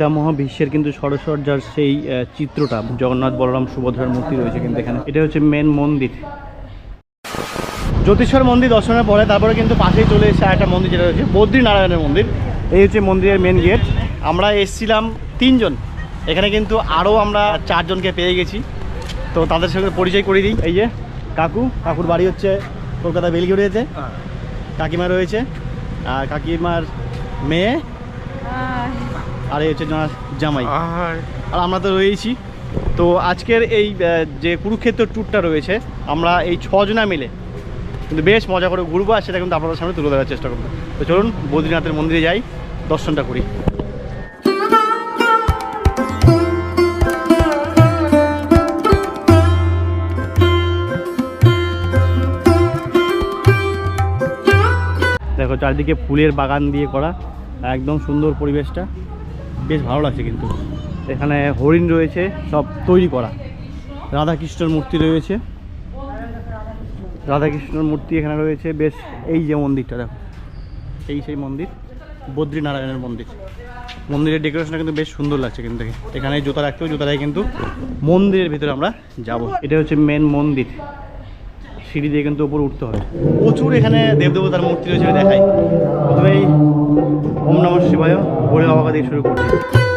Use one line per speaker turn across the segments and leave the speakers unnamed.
পিতামহা বিশ্বের কিন্তু সরসজ্জার সেই চিত্রটা। জগন্নাথ বলরাম সুভদ্রার মূর্তি রয়েছে কিন্তু এখানে। এটা হচ্ছে মেন মন্দির। জ্যোতিশ্বর মন্দির দর্শনের পরে তারপরে কিন্তু পাশেই চলে এসেছে একটা মন্দির যেটা রয়েছে, বদ্রীনারায়ণের মন্দির। এই হচ্ছে মন্দিরের মেন গেট আমরা এসছিলাম তিনজন। এখানে কিন্তু আরও আমরা চারজনকে পেয়ে গেছি। তো তাদের সঙ্গে পরিচয় করে দিই। এই যে কাকু, কাকুর বাড়ি হচ্ছে কলকাতা বেলগড়িয়াতে কাকিমা রয়েছে। আর কাকিমার মেয়ে? আর এই হচ্ছে জামাই। আর আমরা তো রয়েছি তো আজকের এই যে কুরুক্ষেত্র ট্যুরটা রয়েছে আমরা এই ছজনা মিলে কিন্তু বেশ মজা করে ঘুরবো আর সেটা কিন্তু আপনাদের সামনে তুলে ধরার চেষ্টা করব। তো চলুন বদ্রীনাথের মন্দিরে যাই দর্শনটা করি। দেখো চারদিকে ফুলের বাগান দিয়ে করা একদম সুন্দর পরিবেশটা। বেশ ভালো লাগছে কিন্তু। এখানে হরিণ রয়েছে, সব তৈরি করা। রাধাকৃষ্ণর মূর্তি রয়েছে। রাধাকৃষ্ণর মূর্তি এখানে রয়েছে। বেশ এই যে মন্দিরটা, দেখো। এই সেই মন্দির, বদ্রীনারায়ণের মন্দির। মন্দিরের ডেকোরেশনটা কিন্তু বেশ সুন্দর লাগছে কিন্তু। এখানে জুতা রাখতে হবে জুতা কিন্তু মন্দিরের ভিতরে আমরা যাব। এটা হচ্ছে মেন মন্দির। সিঁড়ি দিয়ে কিন্তু উপরে উঠতে হবে। প্রচুর এখানে দেবদেবতার মূর্তি রয়েছে দেখাই। প্রথমেই ওম নম শিবায়। বলে বাবাকে দিয়ে শুরু করছি।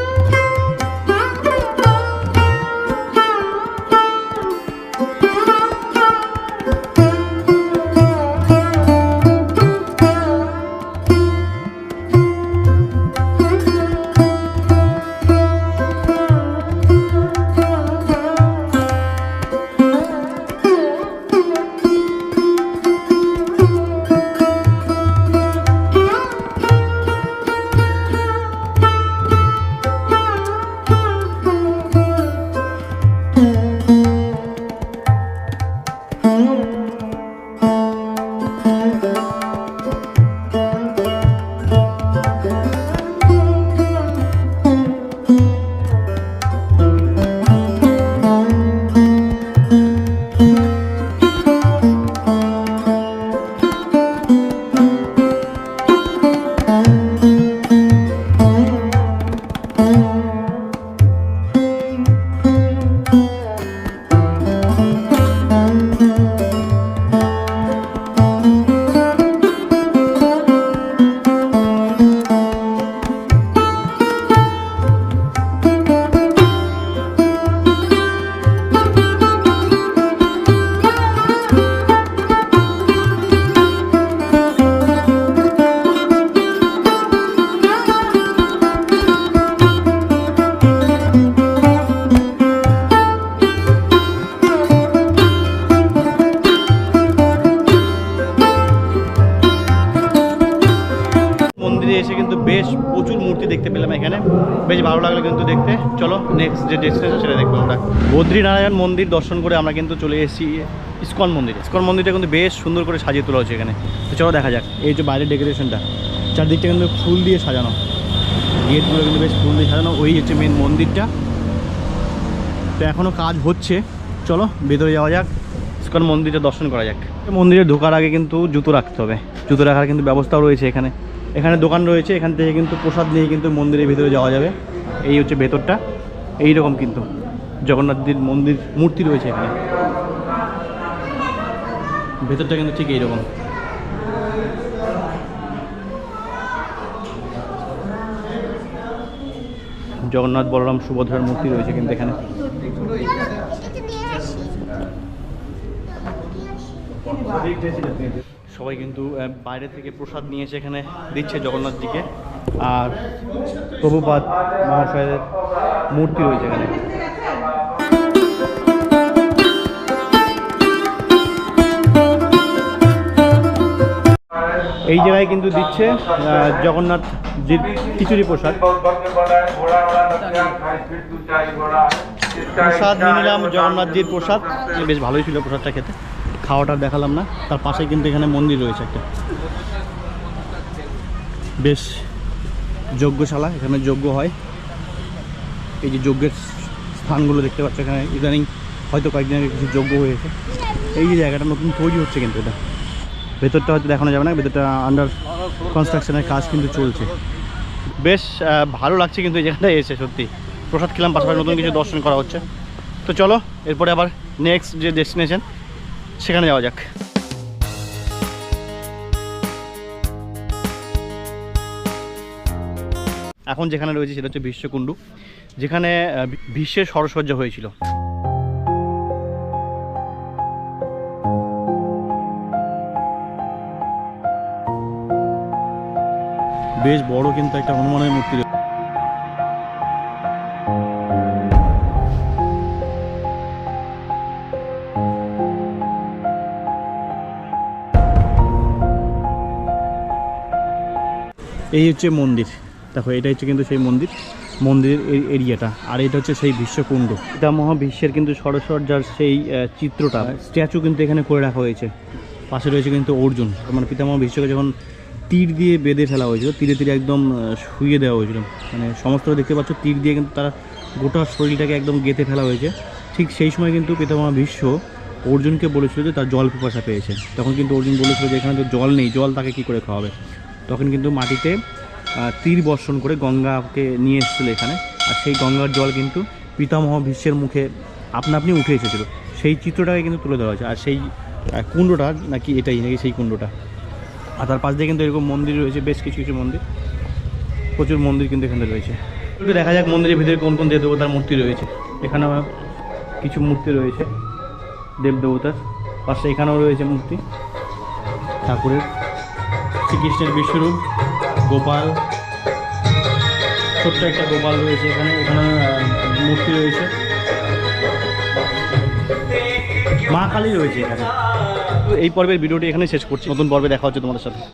বেশ ভালো লাগল কিন্তু দেখতে। চলো নেক্সট যে ডেস্টিনেশন সেটা দেখব আমরা। বদ্রীনারায়ণ মন্দির দর্শন করে আমরা কিন্তু চলে এসেছি ইস্কন মন্দির। ইস্কন মন্দিরটা কিন্তু বেশ সুন্দর করে সাজিয়ে তোলা হচ্ছে এখানে। তো চলো দেখা যাক, এই যে বাইরের ডেকোরেশনটা চারদিকটা কিন্তু ফুল দিয়ে সাজানো। গেটগুলো কিন্তু বেশ ফুল দিয়ে সাজানো, ওই হচ্ছে মেন মন্দিরটা। তো এখনও কাজ হচ্ছে। চলো, ভেতরে যাওয়া যাক, ইস্কন মন্দিরটা দর্শন করা যাক। মন্দিরে ঢোকার আগে কিন্তু জুতো রাখতে হবে। জুতো রাখার কিন্তু ব্যবস্থাও রয়েছে এখানে। এখানে দোকান রয়েছে, এখান থেকে কিন্তু প্রসাদ নিয়ে কিন্তু মন্দিরের ভিতরে যাওয়া যাবে। এই হচ্ছে ভেতরটা এই রকম কিন্তু জগন্নাথজির মন্দির, মূর্তি রয়েছে এখানে। ভেতরটা কিন্তু ঠিক এইরকম। জগন্নাথ বলরাম সুভদ্রার মূর্তি রয়েছে কিন্তু এখানে। সবাই কিন্তু বাইরে থেকে প্রসাদ নিয়ে এসে এখানে দিচ্ছে জগন্নাথজিকে। আর প্রভুপাত মহাশয়ের মূর্তি রয়েছে এখানে। এই জায়গায় কিন্তু দিচ্ছে জগন্নাথজির খিচুড়ি প্রসাদ। প্রসাদ নিলাম জগন্নাথজির প্রসাদ। বেশ ভালোই ছিল প্রসাদটা খেতে। খাওয়াটা দেখালাম না। তার পাশে কিন্তু এখানে মন্দির রয়েছে একটা। বেশ যজ্ঞশালা, এখানে যজ্ঞ হয়। এই যে যজ্ঞের স্থানগুলো দেখতে পাচ্ছ এখানে। ইদানিং হয়তো কয়েকদিন আগে কিছু যজ্ঞ হয়েছে। এই যে জায়গাটা নতুন তৈরি হচ্ছে কিন্তু এটা। ভেতরটা হয়তো দেখানো যাবে না, ভেতরটা আন্ডার কনস্ট্রাকশনের কাজ কিন্তু চলছে। বেশ ভালো লাগছে কিন্তু এই জায়গাটায় এসে, সত্যি। প্রসাদ খেলাম, পাশাপাশি নতুন কিছু দর্শন করা হচ্ছে। তো চলো, এরপরে আবার নেক্সট যে ডেস্টিনেশন সেখানে যাওয়া যাক। এখন যেখানে রয়েছে সেটা হচ্ছে বিশ্বকুণ্ডু, যেখানে বিশ্বের সরসজ্জা হয়েছিল। বেশ বড় কিন্তু একটা হনুমানের মূর্তি এই হচ্ছে মন্দির। দেখো, এটা হচ্ছে কিন্তু সেই মন্দির, মন্দিরের এরিয়াটা। আর এটা হচ্ছে সেই বিশ্বকুণ্ড। পিতামহ বিশ্বের কিন্তু সরসজ্জার সেই চিত্রটা। স্ট্যাচু কিন্তু এখানে করে রাখা হয়েছে। পাশে রয়েছে কিন্তু অর্জুন। মানে পিতামহ বিশ্বকে যখন তীর দিয়ে বেঁধে ফেলা হয়েছিল, তীরে তীরে একদম শুইয়ে দেওয়া হয়েছিল। মানে সমস্ত দেখতে পাচ্ছ, তীর দিয়ে কিন্তু তারা গোটা শরীরটাকে একদম গেঁথে ফেলা হয়েছে। ঠিক সেই সময় কিন্তু পিতামহ ভীষ্ম অর্জুনকে বলেছিল যে তার জল পিপাসা পেয়েছে। তখন কিন্তু অর্জুন বলেছিল যে এখানে তো জল নেই, জল তাকে কী করে খাওয়াবে? তখন কিন্তু মাটিতে তীর বর্ষণ করে গঙ্গাকে নিয়ে এসেছিল এখানে। আর সেই গঙ্গার জল কিন্তু পিতামহ ভীষ্মের মুখে আপনা আপনি উঠে এসেছিল। সেই চিত্রটাকে কিন্তু তুলে ধরা হয়েছে। আর সেই কুণ্ডটা নাকি এটাই, নাকি সেই কুণ্ডটা। আর তার পাশ দিয়ে কিন্তু এরকম মন্দির রয়েছে, বেশ কিছু কিছু মন্দির। প্রচুর মন্দির কিন্তু এখানে রয়েছে। একটু দেখা যাক মন্দিরের ভিতরে কোন কোন দেবদেবতার মূর্তি রয়েছে। এখানেও কিছু মূর্তি রয়েছে, দেবদেবতার। পাশে এখানেও রয়েছে মূর্তি। ঠাকুরের। শ্রীকৃষ্ণের বিশ্বরূপ, গোপাল। ছোট্ট একটা গোপাল রয়েছে এখানে এখানে মূর্তি রয়েছে। মা কালী রয়েছে এখানে। এই পর্বের ভিডিওটি এখানে শেষ করছি। নতুন পর্বে দেখা হচ্ছে তোমাদের সাথে।